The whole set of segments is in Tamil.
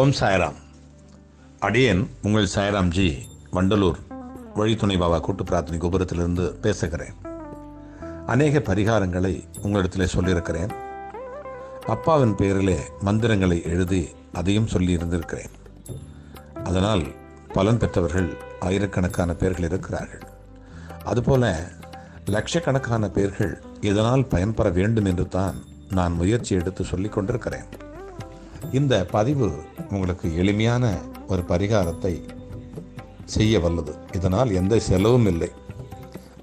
ஓம் சாய்ராம். அடியேன் உங்கள் சாய்ராம்ஜி வண்டலூர் வழித்துணை பாபா கூட்டு பிரார்த்தனை கோபுரத்திலிருந்து பேசுகிறேன். அநேக பரிகாரங்களை உங்களிடத்தில் சொல்லியிருக்கிறேன். அப்பாவின் பெயரிலே மந்திரங்களை எழுதி அதையும் சொல்லி இருந்திருக்கிறேன். அதனால் பலன் பெற்றவர்கள் ஆயிரக்கணக்கான பேர்கள் இருக்கிறார்கள். அதுபோல லட்சக்கணக்கான பேர்கள் இதனால் பயன்பெற வேண்டும் என்று தான் நான் முயற்சி எடுத்து சொல்லிக் கொண்டிருக்கிறேன். இந்த பதிவு உங்களுக்கு எளிமையான ஒரு பரிகாரத்தை செய்ய வல்லது. இதனால் எந்த செலவும் இல்லை.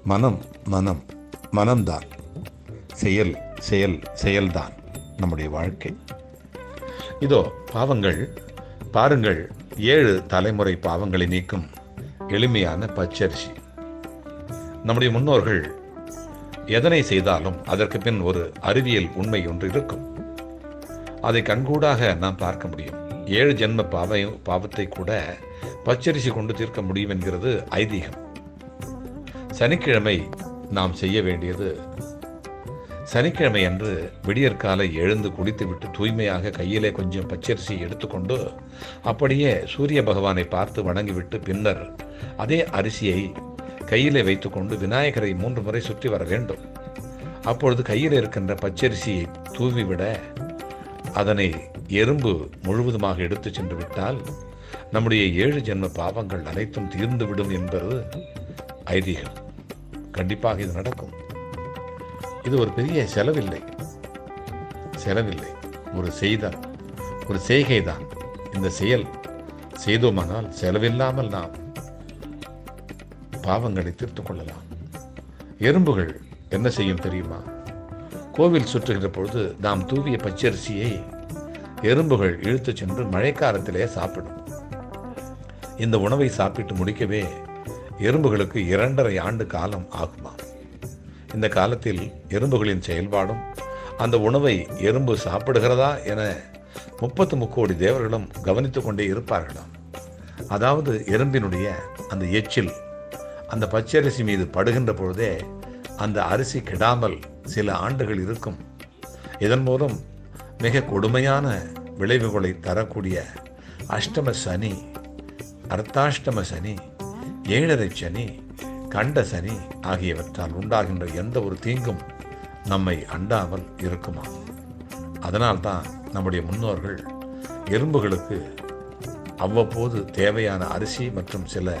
மனம் மனம் மனம்தான். செயல் செயல் செயல்தான் நம்முடைய வாழ்க்கை. இதோ பாவங்கள் பாருங்கள் ஏழு தலைமுறை பாவங்களை நீக்கும் எளிமையான பச்சரிசி. நம்முடைய முன்னோர்கள் எதனை செய்தாலும் அதற்கு பின் ஒரு அறிவியல் உண்மை ஒன்று இருக்கும். அதை கண்கூடாக நாம் பார்க்க முடியும். ஏழு ஜென்ம பாவ பாவத்தை கூட பச்சரிசி கொண்டு தீர்க்க முடியும் என்கிறது ஐதீகம். சனிக்கிழமை நாம் செய்ய வேண்டியது சனிக்கிழமை அன்று விடியற்காலை எழுந்து குடித்துவிட்டு தூய்மையாக கையிலே கொஞ்சம் பச்சரிசி எடுத்துக்கொண்டு அப்படியே சூரிய பகவானை பார்த்து வணங்கிவிட்டு பின்னர் அதே அரிசியை கையிலே வைத்துக்கொண்டு விநாயகரை மூன்று முறை சுற்றி வர வேண்டும். அப்பொழுது கையில் இருக்கின்ற பச்சரிசியை தூவிவிட அதனை எறும்பு முழுவதுமாக எடுத்து சென்று விட்டால் நம்முடைய ஏழு ஜென்ம பாவங்கள் அனைத்தும் தீர்ந்துவிடும் என்பது ஐதீகம். கண்டிப்பாக இது நடக்கும். இது ஒரு பெரிய செலவில்லை. செலவில்லை. ஒரு செய்தல் ஒரு செய்கை தான் இந்த செயல் செய்தோமானால் செலவில்லாமல் நாம் பாவங்களை தீர்த்து கொள்ளலாம். எறும்புகள் என்ன செய்யும் தெரியுமா? கோவில் சுற்றுகிற பொழுது நாம் தூவிய பச்சரிசியை எறும்புகள் இழுத்துச் சென்று மழைக்காலத்திலே சாப்பிடும். இந்த உணவை சாப்பிட்டு முடிக்கவே எறும்புகளுக்கு இரண்டரை ஆண்டு காலம் ஆகுமா இந்த காலத்தில் எறும்புகளின் செயல்பாடும் அந்த உணவை எறும்பு சாப்பிடுகிறதா என முப்பத்து முக்கோடி தேவர்களும் கவனித்து கொண்டே இருப்பார்களாம். அதாவது எறும்பினுடைய அந்த எச்சில் அந்த பச்சரிசி மீது படுகின்ற பொழுதே அந்த அரிசி கெடாமல் சில ஆண்டுகள் இருக்கும். இதன் மூலம் மிக கொடுமையான விளைவுகளை தரக்கூடிய அஷ்டம சனி அர்த்தாஷ்டம சனி ஏழரை சனி கண்ட சனி ஆகியவற்றால் உண்டாகின்ற எந்த ஒரு தீங்கும் நம்மை அண்டாமல் இருக்குமா? அதனால்தான் நம்முடைய முன்னோர்கள் எறும்புகளுக்கு அவ்வப்போது தேவையான அரிசி மற்றும் சில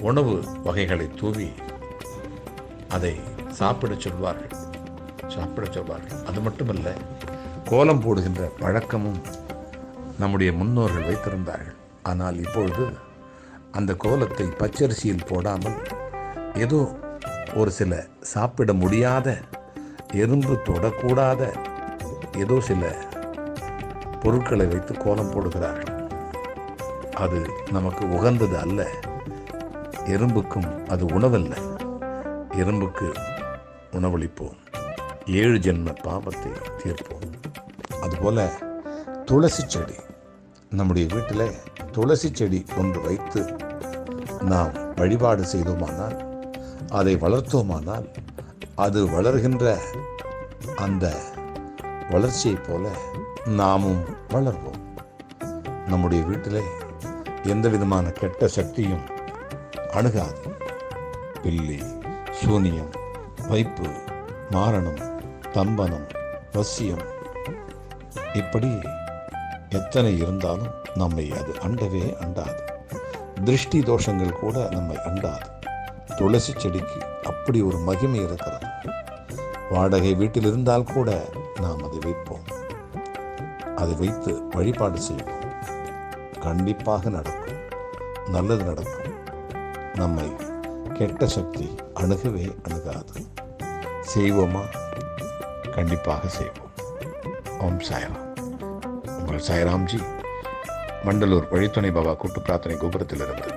உணவு வகைகளை தூவி அதை சாப்பிடச் சொல்வார்கள். சாப்பிட சொல்வார்கள். அது மட்டுமல்ல கோலம் போடுகின்ற பழக்கமும் நம்முடைய முன்னோர்கள் வைத்திருந்தார்கள். ஆனால் இப்பொழுது அந்த கோலத்தை பச்சரிசியில் போடாமல் ஏதோ ஒரு சில சாப்பிட முடியாத எறும்பு தொடக்கூடாத ஏதோ சில பொருட்களை வைத்து கோலம் போடுகிறார்கள். அது நமக்கு உகந்தது அல்ல. எறும்புக்கும் அது உணவல்ல. எறும்புக்கு உணவளிப்போம். ஏழு ஜென்ம பாபத்தை தீர்ப்போம். அதுபோல் துளசி செடி. நம்முடைய வீட்டில் துளசி செடி ஒன்று வைத்து நாம் வழிபாடு செய்தோமானால் அதை வளர்த்தோமானால் அது வளர்கின்ற அந்த வளர்ச்சியைப் போல நாமும் வளர்வோம். நம்முடைய வீட்டிலே எந்த விதமான கெட்ட சக்தியும் அணுகாது. பில்லி சூனியம் வைப்பு மாரணம் தம்பனம் வசியம் இப்படி எத்தனை இருந்தாலும் நம்மை அது அண்டவே அண்டாது. திருஷ்டி தோஷங்கள் கூட நம்மை அண்டாது. துளசி செடிக்கு அப்படி ஒரு மகிமை இருக்கிறது. வாடகை வீட்டில் இருந்தால் கூட நாம் அதை வைப்போம். அதை வைத்து வழிபாடு செய்வோம். கண்டிப்பாக நடக்கும். நல்லது நடக்கும். நம்மை கெட்ட சக்தி அணுகவே அணுகாது. செய்வோமா? கண்டிப்பாக செய்வோம். ஓம் சாய்ராம். உங்கள் சாய்ராம்ஜி மண்டலூர் வழித்துணை பாபா கூட்டு பிரார்த்தனை கோபுரத்திலிருந்து